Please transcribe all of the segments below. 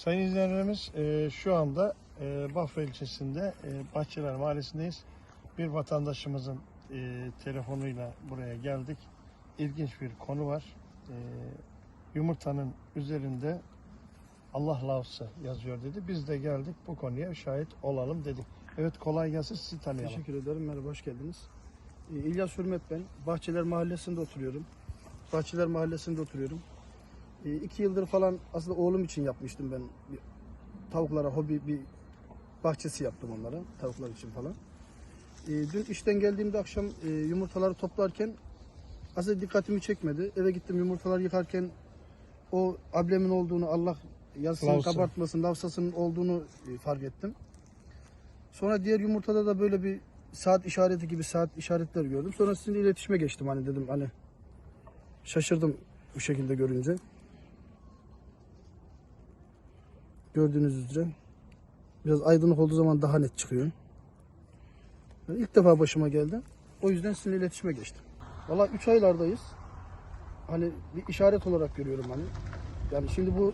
Sayın izleyenlerimiz e, şu anda e, Bafra ilçesinde e, Bahçeler Mahallesi'ndeyiz. Bir vatandaşımızın e, telefonuyla buraya geldik. İlginç bir konu var. E, yumurtanın üzerinde Allah lafzı yazıyor dedi. Biz de geldik bu konuya şahit olalım dedik. Evet kolay gelsin sizi tanıyalım. Teşekkür ederim. Merhaba, hoş geldiniz. Ee, İlyas Hürmet ben. Bahçeler Mahallesi'nde oturuyorum. Bahçeler Mahallesi'nde oturuyorum. Ee, iki yıldır falan aslında oğlum için yapmıştım ben. Bir tavuklara hobi bir bahçesi yaptım onlara. Tavuklar için falan. Ee, dün işten geldiğimde akşam e, yumurtaları toplarken aslında dikkatimi çekmedi. Eve gittim yumurtalar yıkarken o ablemin olduğunu Allah yazısını Lavsa. kabartmasın, lavsasının olduğunu e, fark ettim. Sonra diğer yumurtada da böyle bir saat işareti gibi saat işaretler gördüm. Sonra sizinle iletişime geçtim hani dedim hani şaşırdım bu şekilde görünce. Gördüğünüz üzere biraz aydınlık olduğu zaman daha net çıkıyor. Yani ilk defa başıma geldi. O yüzden sizinle iletişime geçtim. Valla 3 aylardayız. Hani bir işaret olarak görüyorum hani. Yani şimdi bu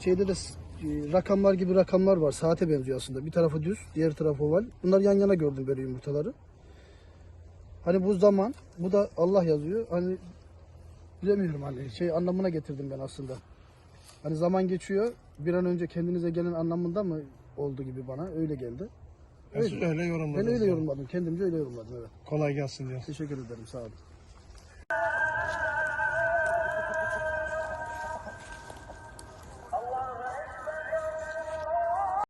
şeyde de e, rakamlar gibi rakamlar var. Saate benziyor aslında. Bir tarafı düz, diğer tarafı oval. Bunlar yan yana gördüm böyle yumurtaları. Hani bu zaman, bu da Allah yazıyor. Hani bilemiyorum hani şey anlamına getirdim ben aslında. Hani zaman geçiyor, bir an önce kendinize gelin anlamında mı oldu gibi bana öyle geldi. Öyle. öyle yorumladınız. Ben öyle yorumladım, kendimce öyle yorumladım evet. Kolay gelsin diyoruz. Teşekkür ederim, sağ olun.